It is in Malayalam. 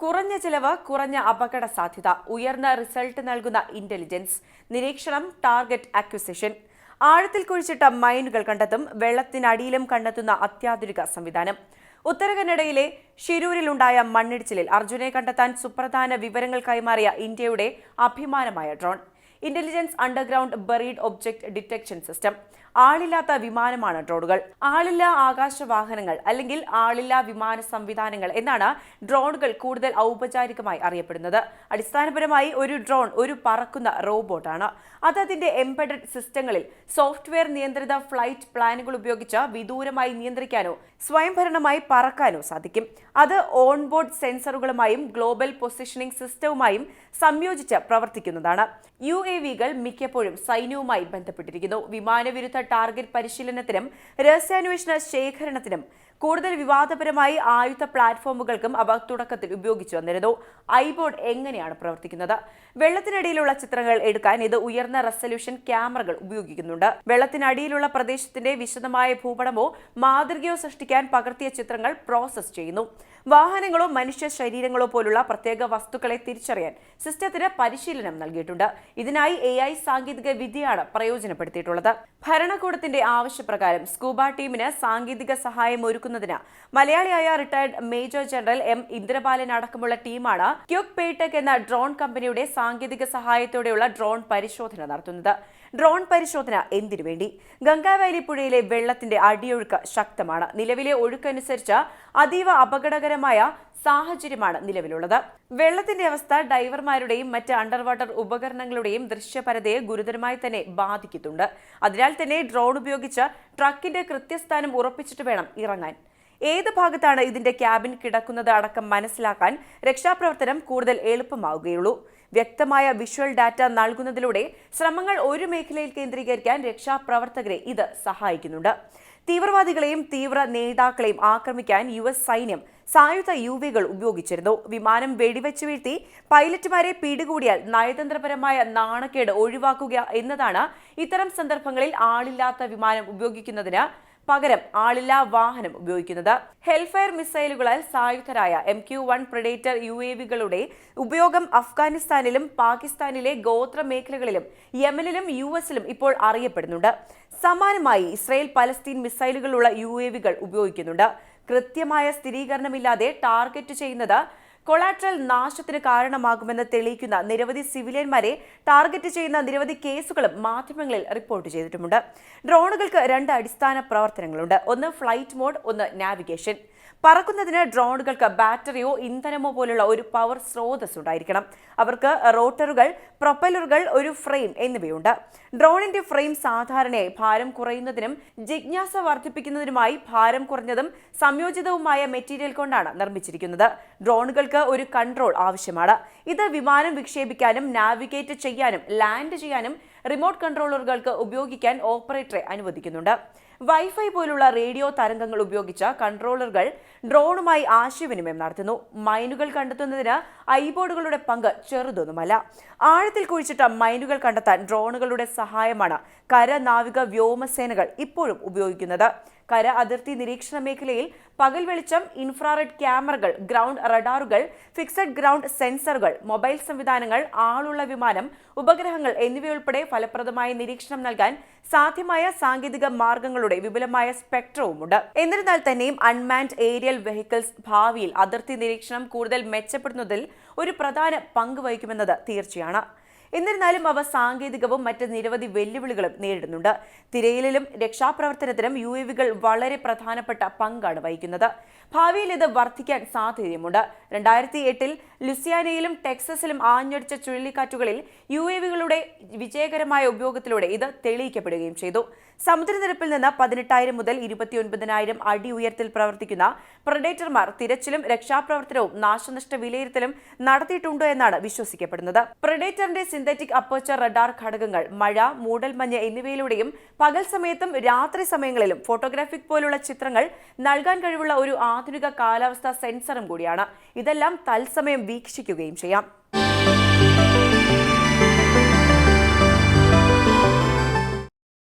കുറഞ്ഞ ചിലവ് കുറഞ്ഞ അപകട സാധ്യത ഉയർന്ന റിസൾട്ട് നൽകുന്ന ഇന്റലിജൻസ് നിരീക്ഷണം ടാർഗറ്റ് അക്വിസിഷൻ ആഴത്തിൽ കുഴിച്ചിട്ട മൈനുകൾ കണ്ടെത്തും വെള്ളത്തിനടിയിലും കണ്ടെത്തുന്ന അത്യാധുനിക സംവിധാനം. ഉത്തര കന്നഡയിലെ ഷിരൂരിലുണ്ടായ മണ്ണിടിച്ചിലിൽ അർജുനെ കണ്ടെത്താൻ സുപ്രധാന വിവരങ്ങൾ കൈമാറിയ ഇന്ത്യയുടെ അഭിമാനമായ drone intelligence underground buried object detection system ആളില്ലാത്ത വിമാനമാണ് ഡ്രോണുകൾ. ആളില്ല ആകാശ വാഹനങ്ങൾ അല്ലെങ്കിൽ ആളില്ല വിമാന സംവിധാനങ്ങൾ എന്നാണ് ഡ്രോണുകൾ കൂടുതൽ ഔപചാരികമായി അറിയപ്പെടുന്നത്. അടിസ്ഥാനപരമായി ഒരു ഡ്രോൺ ഒരു പറക്കുന്ന റോബോട്ടാണ്. അത് അതിന്റെ എംബഡഡ് സിസ്റ്റങ്ങളിൽ സോഫ്റ്റ്വെയർ നിയന്ത്രിത ഫ്ലൈറ്റ് പ്ലാനുകൾ ഉപയോഗിച്ച് വിദൂരമായി നിയന്ത്രിക്കാനോ സ്വയംഭരണമായി പറക്കാനോ സാധിക്കും. അത് ഓൺബോർഡ് സെൻസറുകളുമായും ഗ്ലോബൽ പൊസിഷനിംഗ് സിസ്റ്റവുമായും സംയോജിച്ച് പ്രവർത്തിക്കുന്നതാണ്. യു എ വികൾ മിക്കപ്പോഴും സൈന്യവുമായി ബന്ധപ്പെട്ടിരിക്കുന്നു. വിമാനവിരുദ്ധ ടാർഗറ്റ് പരിശീലനത്തിനും രഹസ്യാന്വേഷണ ശേഖരണത്തിനും കൂടുതൽ വിവാദപരമായി ആയുധ പ്ലാറ്റ്ഫോമുകൾക്കും അവ തുടക്കത്തിൽ ഉപയോഗിച്ചു വന്നിരുന്നു. ഐബോർഡ് എങ്ങനെയാണ് പ്രവർത്തിക്കുന്നത്? വെള്ളത്തിനടിയിലുള്ള ചിത്രങ്ങൾ എടുക്കാൻ ഇത് ഉയർന്ന റെസല്യൂഷൻ ക്യാമറകൾ ഉപയോഗിക്കുന്നുണ്ട്. വെള്ളത്തിനടിയിലുള്ള പ്രദേശത്തിന്റെ വിശദമായ ഭൂപടമോ മാതൃകയോ സൃഷ്ടിക്കാൻ പകർത്തിയ ചിത്രങ്ങൾ പ്രോസസ് ചെയ്യുന്നു. വാഹനങ്ങളോ മനുഷ്യ ശരീരങ്ങളോ പോലുള്ള പ്രത്യേക വസ്തുക്കളെ തിരിച്ചറിയാൻ സിസ്റ്റത്തിന് പരിശീലനം നൽകിയിട്ടുണ്ട്. ഇതിനായി എ ഐ സാങ്കേതിക വിദ്യയാണ് പ്രയോജനപ്പെടുത്തിയിട്ടുള്ളത്. ഭരണകൂടത്തിന്റെ ആവശ്യപ്രകാരം സ്കൂബ ടീമിന് സാങ്കേതിക സഹായം ഒരുക്കുന്നതിന് മലയാളിയായ retired major general M Indrapalan അടക്കമുള്ള ടീമാണ് ക്യുക് പേടെക് എന്ന ഡ്രോൺ കമ്പനിയുടെ സാങ്കേതിക സഹായത്തോടെയുള്ള ഡ്രോൺ പരിശോധന നടത്തുന്നത്. ഡ്രോൺ പരിശോധന എന്തിനു വേണ്ടി? ഗംഗാവാലി പുഴയിലെ വെള്ളത്തിന്റെ അടിയൊഴുക്ക് ശക്തമാണ്. നിലവിലെ ഒഴുക്കനുസരിച്ച് അതീവ അപകടകരമായ സാഹചര്യമാണ് നിലവിലുള്ളത്. വെള്ളത്തിന്റെ അവസ്ഥ ഡൈവർമാരുടെയും മറ്റ് അണ്ടർ വാട്ടർ ഉപകരണങ്ങളുടെയും ദൃശ്യപരതയെ ഗുരുതരമായി തന്നെ ബാധിക്കുന്നുണ്ട്. അതിനാൽ തന്നെ ഡ്രോൺ ഉപയോഗിച്ച് ട്രക്കിന്റെ കൃത്യസ്ഥാനം ഉറപ്പിച്ചിട്ട് വേണം ഇറങ്ങാൻ. ഏത് ഭാഗത്താണ് ഇതിന്റെ ക്യാബിൻ കിടക്കുന്നത് അടക്കം മനസ്സിലാക്കാൻ രക്ഷാപ്രവർത്തനം കൂടുതൽ എളുപ്പമാവുകയുള്ളൂ. വ്യക്തമായ വിഷ്വൽ ഡാറ്റ നൽകുന്നതിലൂടെ ശ്രമങ്ങൾ ഒരു മേഖലയിൽ കേന്ദ്രീകരിക്കാൻ രക്ഷാപ്രവർത്തകരെ ഇത് സഹായിക്കുന്നുണ്ട്. തീവ്രവാദികളെയും തീവ്ര നേതാക്കളെയും ആക്രമിക്കാൻ യു സൈന്യം സായുധ യു വികൾ ഉപയോഗിച്ചിരുന്നു. വിമാനം വെടിവെച്ച് വീഴ്ത്തി പൈലറ്റുമാരെ പിടികൂടിയാൽ നയതന്ത്രപരമായ നാണക്കേട് ഒഴിവാക്കുക എന്നതാണ് ഇത്തരം സന്ദർഭങ്ങളിൽ ആളില്ലാത്ത വിമാനം ഉപയോഗിക്കുന്നതിന് പകരം ആളില്ലാ വാഹനം ഉപയോഗിക്കുന്നത്. ഹെൽഫയർ മിസൈലുകളാൽ സായുധരായ M Q one predator U A വികളുടെ ഉപയോഗം അഫ്ഗാനിസ്ഥാനിലും പാകിസ്ഥാനിലെ ഗോത്ര മേഖലകളിലും യമനിലും യു എസിലും ഇപ്പോൾ അറിയപ്പെടുന്നുണ്ട്. സമാനമായി ഇസ്രായേൽ പലസ്തീൻ മിസൈലുകളുള്ള യു എ വികൾ ഉപയോഗിക്കുന്നുണ്ട്. കൃത്യമായ സ്ഥിരീകരണമില്ലാതെ ടാർഗറ്റ് ചെയ്യുന്നത് കൊളാട്രൽ നാശത്തിന് കാരണമാകുമെന്ന് തെളിയിക്കുന്ന നിരവധി സിവിലിയന്മാരെ ടാർഗറ്റ് ചെയ്യുന്ന നിരവധി കേസുകളും മാധ്യമങ്ങളിൽ റിപ്പോർട്ട് ചെയ്തിട്ടുമുണ്ട്. ഡ്രോണുകൾക്ക് രണ്ട് അടിസ്ഥാന പ്രവർത്തനങ്ങളുണ്ട്. ഒന്ന് ഫ്ലൈറ്റ് മോഡ് ഒന്ന് നാവിഗേഷൻ. പറക്കുന്നതിന് ഡ്രോണുകൾക്ക് ബാറ്ററിയോ ഇന്ധനമോ പോലുള്ള ഒരു പവർ സ്രോതസ് ഉണ്ടായിരിക്കണം അവർക്ക് റോട്ടറുകൾ പ്രൊപ്പലറുകൾ ഒരു ഫ്രെയിം എന്നിവയുണ്ട്. ഡ്രോണിന്റെ ഫ്രെയിം സാധാരണയായി ഭാരം കുറയുന്നതിനും ജിജ്ഞാസ വർദ്ധിപ്പിക്കുന്നതിനുമായി ഭാരം കുറഞ്ഞതും സംയോജിതവുമായ മെറ്റീരിയൽ കൊണ്ടാണ് നിർമ്മിച്ചിരിക്കുന്നത്. ഡ്രോണുകൾക്ക് ഒരു കൺട്രോൾ ആവശ്യമാണ്. ഇത് വിമാനം വിക്ഷേപിക്കാനും നാവിഗേറ്റ് ചെയ്യാനും ലാൻഡ് ചെയ്യാനും റിമോട്ട് കൺട്രോളറുകൾക്ക് ഉപയോഗിക്കാൻ ഓപ്പറേറ്ററെ അനുവദിക്കുന്നുണ്ട്. വൈഫൈ പോലുള്ള റേഡിയോ തരംഗങ്ങൾ ഉപയോഗിച്ച കൺട്രോളറുകൾ ഡ്രോണുമായി ആശയവിനിമയം നടത്തുന്നു. മൈനുകൾ കണ്ടെത്തുന്നതിന് ഐബോർഡുകളുടെ പങ്ക് ചെറുതൊന്നുമല്ല. ആഴത്തിൽ കുഴിച്ചിട്ട മൈനുകൾ കണ്ടെത്താൻ ഡ്രോണുകളുടെ സഹായമാണ് കര നാവിക വ്യോമസേനകൾ ഇപ്പോഴും ഉപയോഗിക്കുന്നത്. കര അതിർത്തി നിരീക്ഷണ മേഖലയിൽ പകൽ വെളിച്ചം ഇൻഫ്രാറെഡ് ക്യാമറകൾ ഗ്രൗണ്ട് റഡാറുകൾ ഫിക്സഡ് ഗ്രൗണ്ട് സെൻസറുകൾ മൊബൈൽ സംവിധാനങ്ങൾ ആളുള്ള വിമാനം ഉപഗ്രഹങ്ങൾ എന്നിവയുൾപ്പെടെ ഫലപ്രദമായ നിരീക്ഷണം നൽകാൻ സാധ്യമായ സാങ്കേതിക മാർഗങ്ങളുടെ വിപുലമായ സ്പെക്ട്രവുമുണ്ട്. എന്നിരുന്നാൽ തന്നെയും അൺമാൻഡ് ഏരിയൽ വെഹിക്കിൾസ് ഭാവിയിൽ അതിർത്തി നിരീക്ഷണം കൂടുതൽ മെച്ചപ്പെടുന്നതിൽ ഒരു പ്രധാന പങ്ക് വഹിക്കുമെന്നത് തീർച്ചയാണ്. എന്നിരുന്നാലും അവ സാങ്കേതികവും മറ്റ് നിരവധി വെല്ലുവിളികളും നേരിടുന്നുണ്ട്. തിരയലിലും രക്ഷാപ്രവർത്തനത്തിലും യു എ വികൾ വളരെ പ്രധാനപ്പെട്ട പങ്കാണ് വഹിക്കുന്നത്. ഭാവിയിൽ ഇത് വർദ്ധിക്കാൻ സാധ്യതയുമുണ്ട്. രണ്ടായിരത്തി എട്ടിൽ ലുസിയാനയിലും ടെക്സസിലും ആഞ്ഞടിച്ച ചുഴലിക്കാറ്റുകളിൽ യു എ വികളുടെ വിജയകരമായ ഉപയോഗത്തിലൂടെ ഇത് തെളിയിക്കപ്പെടുകയും ചെയ്തു. സമുദ്രനിരപ്പിൽ നിന്ന് പതിനെട്ടായിരം മുതൽ ഇരുപത്തിയൊൻപതിനായിരം അടി ഉയരത്തിൽ പ്രവർത്തിക്കുന്ന പ്രൊഡേറ്റർമാർ തിരച്ചിലും രക്ഷാപ്രവർത്തനവും നാശനഷ്ട വിലയിരുത്തലും നടത്തിയിട്ടുണ്ട് എന്നാണ് വിശ്വസിക്കപ്പെടുന്നത്. പ്രൊഡേറ്ററിന്റെ സിന്തറ്റിക് അപ്പർച്ചർ റഡാർ ഘടകങ്ങൾ മഴ മൂടൽമഞ്ഞ് എന്നിവയിലൂടെയും പകൽ സമയത്തും രാത്രി സമയങ്ങളിലും ഫോട്ടോഗ്രാഫിക് പോലുള്ള ചിത്രങ്ങൾ നൽകാൻ കഴിവുള്ള ഒരു ആധുനിക കാലാവസ്ഥാ സെൻസറും കൂടിയാണ്. ഇതെല്ലാം തത്സമയം വീക്ഷിക്കുകയും ചെയ്യാം.